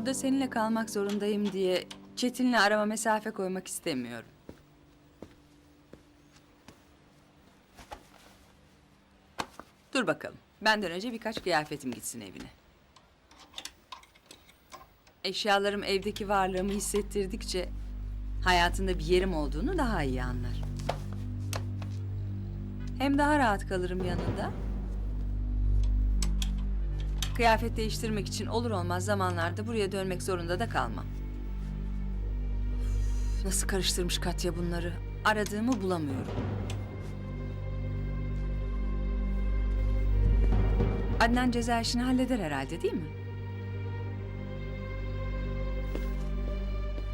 burada seninle kalmak zorundayım diye Çetin'le arama mesafe koymak istemiyorum. Dur bakalım. Benden önce birkaç kıyafetim gitsin evine. Eşyalarım evdeki varlığımı hissettirdikçe hayatında bir yerim olduğunu daha iyi anlar. Hem daha rahat kalırım yanında. Kıyafet değiştirmek için olur olmaz zamanlarda buraya dönmek zorunda da kalmam. Nasıl karıştırmış Katya bunları? Aradığımı bulamıyorum. Adnan ceza işini halleder herhalde değil mi?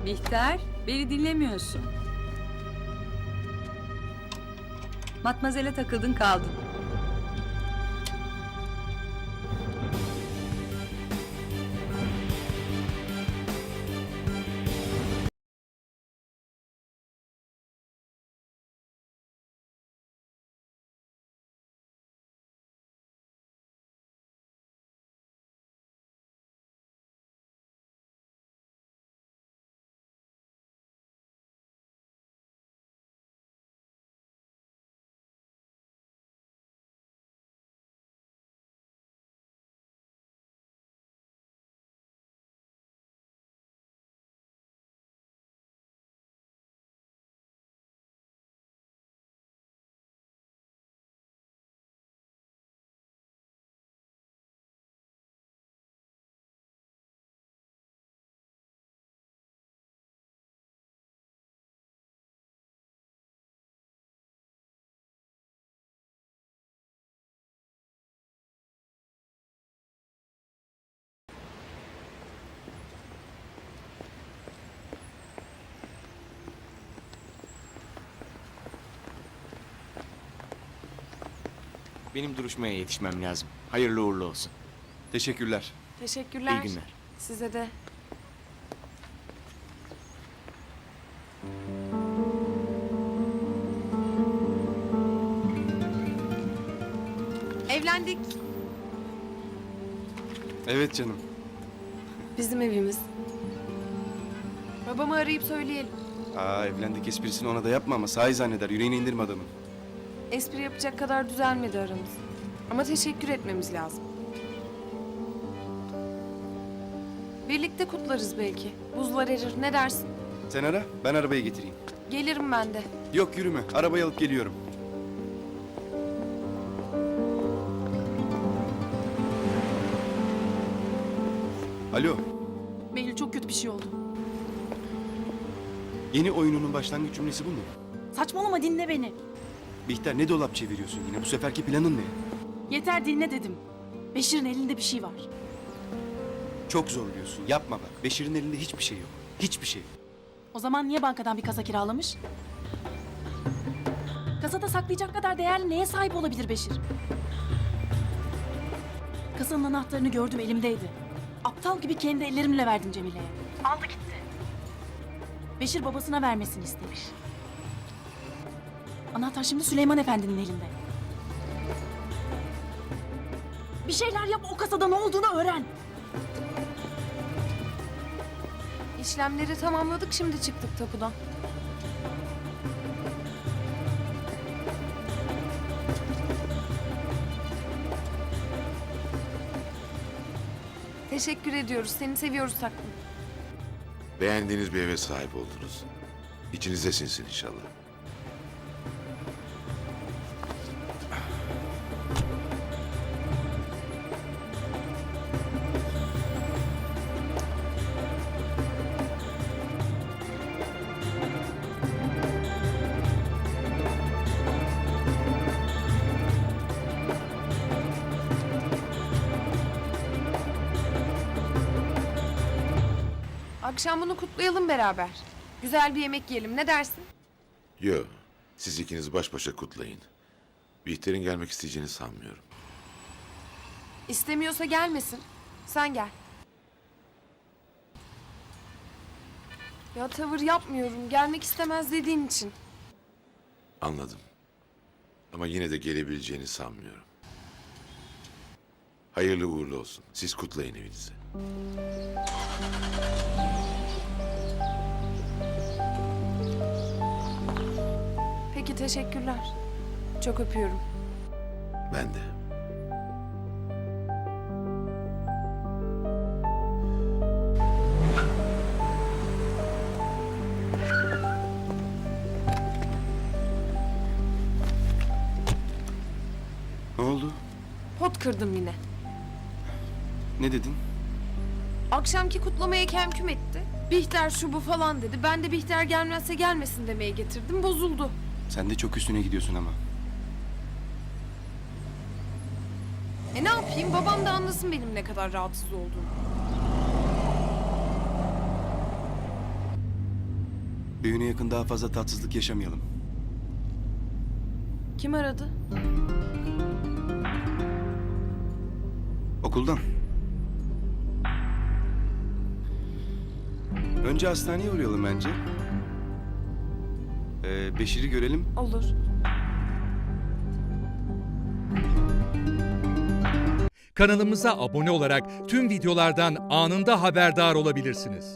Bihter, beni dinlemiyorsun. Matmazel'e takıldın kaldın. Benim duruşmaya yetişmem lazım. Hayırlı uğurlu olsun. Teşekkürler. Teşekkürler. İyi günler. Size de. Evlendik. Evet canım. Bizim evimiz. Babamı arayıp söyleyelim. Aa evlendik esprisini ona da yapma ama sahi zanneder. Yüreğine indirme adamın. Espri yapacak kadar düzelmedi aramız. Ama teşekkür etmemiz lazım. Birlikte kutlarız belki. Buzlar erir. Ne dersin? Sen ara ben arabayı getireyim. Gelirim ben de. Yok yürüme. Arabayı alıp geliyorum. Alo. Behlül çok kötü bir şey oldu. Yeni oyununun başlangıç cümlesi bu mu? Saçmalama dinle beni. Bihter ne dolap çeviriyorsun yine? Bu seferki planın ne? Yeter dinle dedim. Beşir'in elinde bir şey var. Çok zorluyorsun. Yapma bak. Beşir'in elinde hiçbir şey yok. Hiçbir şey. O zaman niye bankadan bir kasa kiralamış? Kasada saklayacak kadar değerli neye sahip olabilir Beşir? Kasanın anahtarını gördüm elimdeydi. Aptal gibi kendi ellerimle verdim Cemile'ye. Aldı gitti. Beşir babasına vermesini istemiş. Anahtar şimdi Süleyman Efendi'nin elinde. Bir şeyler yap o kasada ne olduğunu öğren. İşlemleri tamamladık şimdi çıktık tapudan. Teşekkür ediyoruz. Seni seviyoruz taklım. Beğendiğiniz bir eve sahip oldunuz. İçinize sinsin inşallah. Akşam bunu kutlayalım beraber. Güzel bir yemek yiyelim. Ne dersin? Yo, siz ikiniz baş başa kutlayın. Bihter'in gelmek isteyeceğini sanmıyorum. İstemiyorsa gelmesin. Sen gel. Ya tavır yapmıyorum. Gelmek istemez dediğin için. Anladım. Ama yine de gelebileceğini sanmıyorum. Hayırlı uğurlu olsun. Siz kutlayın evinizi. Teşekkürler. Çok öpüyorum. Ben de. Ne oldu? Pot kırdım yine. Ne dedin? Akşamki kutlamaya kemküm etti. Bihter şu bu falan dedi. Ben de Bihter gelmezse gelmesin demeye getirdim. Bozuldu. Sen de çok üstüne gidiyorsun ama. E ne yapayım? Babam da anlasın benim ne kadar rahatsız olduğumu. Düğüne yakın daha fazla tatsızlık yaşamayalım. Kim aradı? Okuldan. Önce hastaneye uğrayalım bence. Ee, Beşir'i görelim. Olur. Kanalımıza abone olarak tüm videolardan anında haberdar olabilirsiniz.